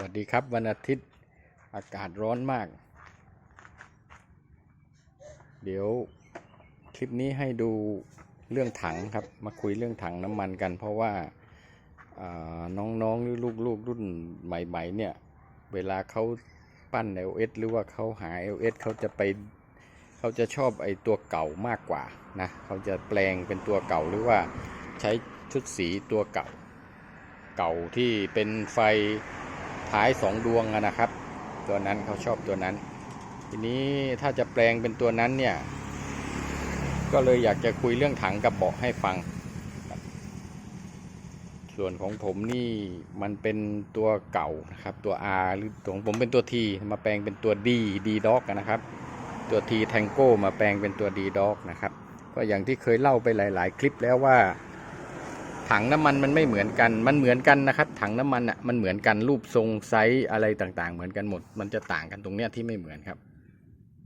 วัสดีครับวันอาทิตย์อากาศร้อนมาก เดี๋ยวคลิปนี้ให้ดูเรื่องถังครับ มาคุยเรื่องถังน้ำมันกัน เพราะว่าอ่าน้องๆหรือลูกๆรุ่นใหม่ๆเนี่ย เวลาเขาปั้น LS หรือว่าเขาหา LS เขาจะไปเขาจะชอบไอตัวเก่ามากกว่านะเขาจะแปลงเป็นตัวเก่าหรือว่าใช้ชุดสีตัวเก่า เก่าที่เป็นไฟ ท้ายสองดวงอะนะครับ ตัวนั้นเขาชอบตัวนั้น ทีนี้ถ้าจะแปลงเป็นตัวนั้นเนี่ย ก็เลยอยากจะคุยเรื่องถังกับเบาะให้ฟัง ส่วนของผมนี่มันเป็นตัวเก่านะครับ ตัว R หรือของผมเป็นตัว T มาแปลงเป็นตัว D D Dog นะครับ ตัว T Tango มาแปลงเป็นตัว D Dog นะครับ ก็อย่างที่เคยเล่าไปหลาย ๆ คลิปแล้วว่า ถังน้ำมันมันไม่เหมือนกัน มันเหมือนกันนะครับ ถังน้ำมันอะมันเหมือนกันรูปทรงไซส์อะไรต่างๆ เหมือนกันหมด มันจะต่างกันตรงเนี้ยที่ไม่เหมือนครับ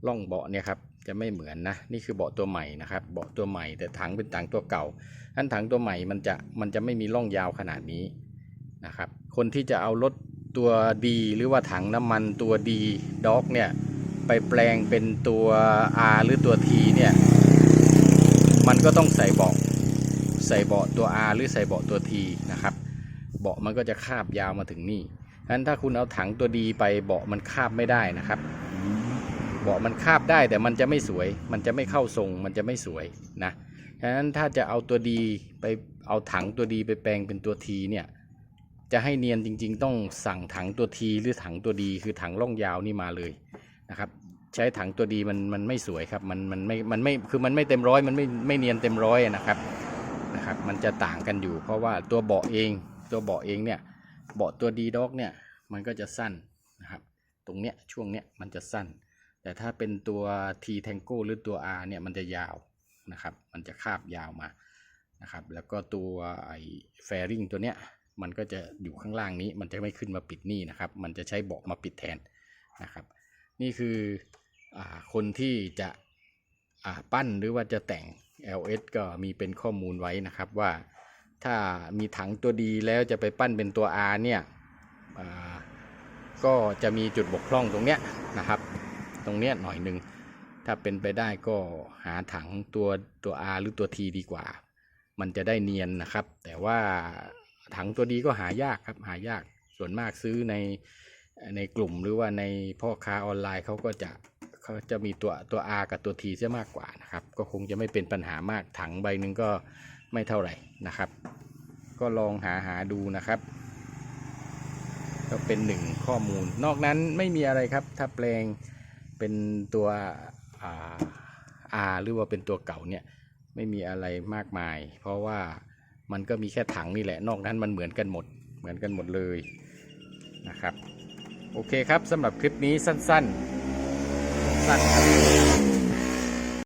ร่องเบาะเนี่ยครับจะไม่เหมือนนะนี่คือเบาะตัวใหม่นะครับเบาะตัวใหม่แต่ถังเป็นถังตัวเก่าอันถังตัวใหม่มันจะมันจะไม่มีร่องยาวขนาดนี้นะครับ คนที่จะเอารถตัวดีหรือว่าถังน้ำมันตัวดีด็อกเนี่ยไปแปลงเป็นตัว R หรือตัว T เนี่ยมันก็ต้องใส่เบาะ ใส่เบาะตัว R หรือใส่เบาะตัว T นะครับ เบาะมันก็จะคาบยาวมาถึงนี่ฉะนั้นถ้าคุณเอาถังตัวดีไปเบาะมันคาบไม่ได้นะครับ เบาะมันคาบได้แต่มันจะไม่สวย มันจะไม่เข้าทรง มันจะไม่สวยนะฉะนั้นถ้าจะเอาตัวดีไปเอาถังตัวดีไปแปลงเป็นตัว T เนี่ยจะให้เนียนจริง ๆ ต้องสั่งถังตัว T หรือถังตัวดีคือถังร่องยาวนี่มาเลยนะครับ ใช้ถังตัวดีมันมันไม่สวยครับมันมันไม่มันไม่คือมันไม่เต็มร้อยมันไม่ไม่เนียนเต็มร้อยนะครับ นะครับ มันจะต่างกันอยู่ เพราะว่าตัวเบาะเองตัวเบาะเองเนี่ยเบาะตัวดีด็อกเนี่ยมันก็จะสั้นนะครับ ตรงเนี้ยช่วงเนี้ยมันจะสั้น แต่ถ้าเป็นตัว T Tango หรือตัว R เนี่ยมันจะยาวนะครับ มันจะคาบยาวมานะครับ แล้วก็ตัวไอ้แฟริงตัวเนี้ยมันก็จะอยู่ข้างล่างนี้ มันจะไม่ขึ้นมาปิดนี่นะครับ มันจะใช้เบาะมาปิดแทนนะครับ นี่คืออคนที่จะปั้นหรือว่าจะแต่ง LS ก็มีเป็นข้อมูลไว้นะครับว่าถ้ามีถังตัวดีแล้วจะไปปั้นเป็นตัว R เนี่ยก็จะมีจุดบกพร่องตรงเนี้ยนะครับ ตรงเนี้ยหน่อยหนึ่งถ้าเป็นไปได้ก็หาถังตัวตัว R หรือตัว T ดีกว่า มันจะได้เนียนนะครับ แต่ว่าถังตัวดีก็หายากครับหายากส่วนมากซื้อในในกลุ่มหรือว่าในพ่อค้าออนไลน์เขาก็จะ เขาจะมีตัวตัว R กับตัว T ซะมากกว่านะครับ ก็คงจะไม่เป็นปัญหามากถังใบหนึ่งก็ไม่เท่าไหร่นะครับ ก็ลองหาหาดูนะครับ ก็เป็นหนึ่งข้อมูล นอกนั้นไม่มีอะไรครับ ถ้าแปลงเป็นตัวอ่า R หรือว่าเป็นตัวเก่าเนี่ยไม่มีอะไรมากมาย เพราะว่ามันก็มีแค่ถังนี่แหละ นอกนั้นมันเหมือนกันหมด เหมือนกันหมดเลยนะครับ โอเคครับสำหรับคลิปนี้สั้น ๆ สั้นครับ